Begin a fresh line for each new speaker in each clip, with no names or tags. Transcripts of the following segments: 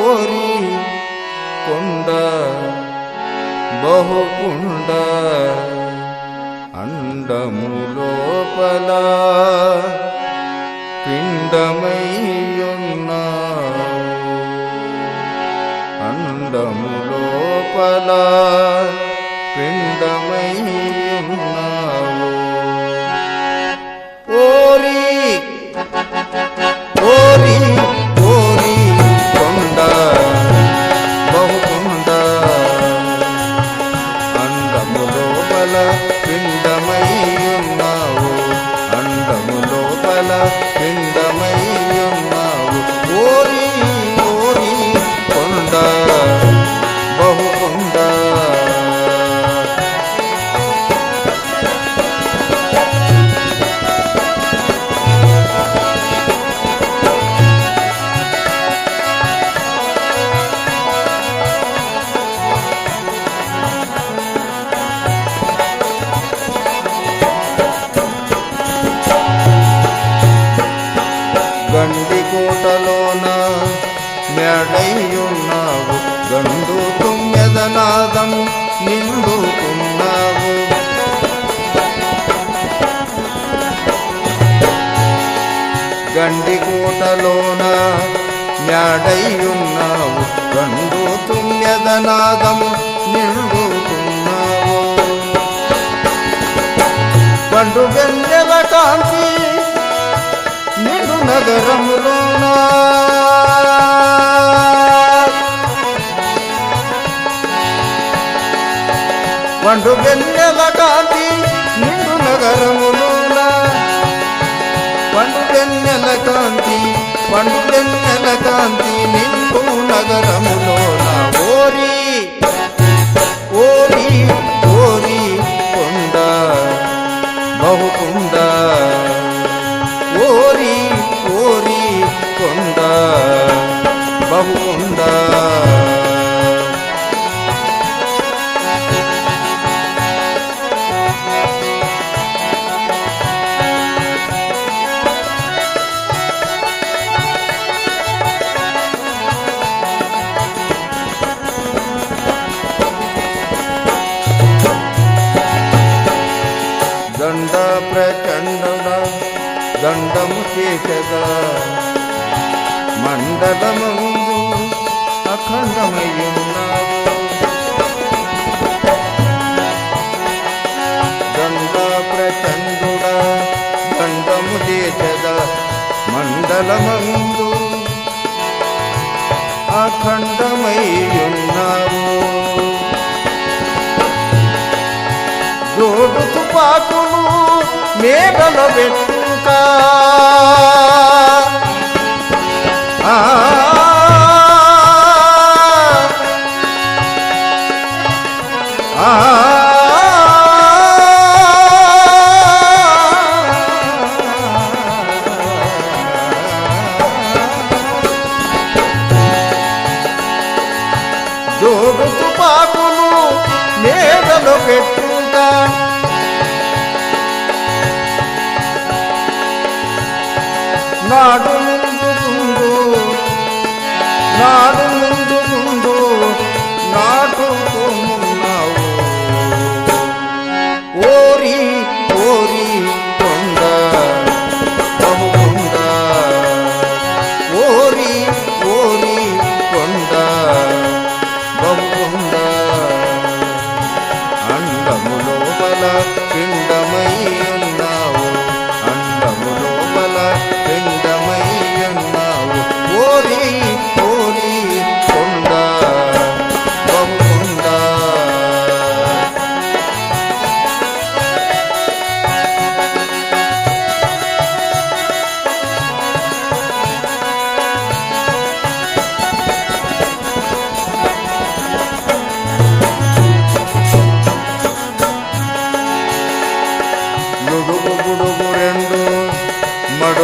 ಓರಿ ಕೊಂಡ ಬಹುಪುಂಡ అండములోపల పిండమయ్యున్నా అండములోపలా గండికోటలోన కోటలోన మెడయ్యున్నావు గండు తుమ్మెదనాదం నిండుకున్నావు. పండు వెన్నెల కాంతి నిండు నగరములోన. పండు వెన్నెల దండము చేసగా. మండలమందు అఖండమయ్యున్నావు దండ ప్రచండుడ దండము చేసద మండలమందు అఖండమయ్యున్నావు జోడు తుపాకులు మేఘల వెట్టుక ఆ ఆ జోడు తుపాకులు మేఘలు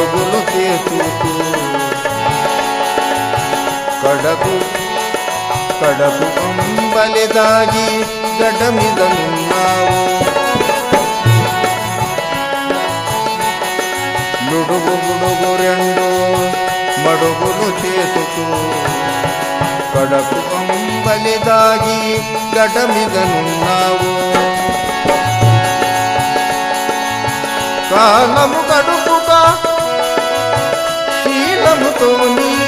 మడుగులు చేసుతూ కడకు కడకు అంబలి దాగి గడ్డ మీద నున్నావు. నుడుగు గుడుగు రెండు మడుగులు చేసుతూ కడకు అంబలి బలిదాగి గడ్డ మీదనున్నావు కాలము గడుపుగా তুমি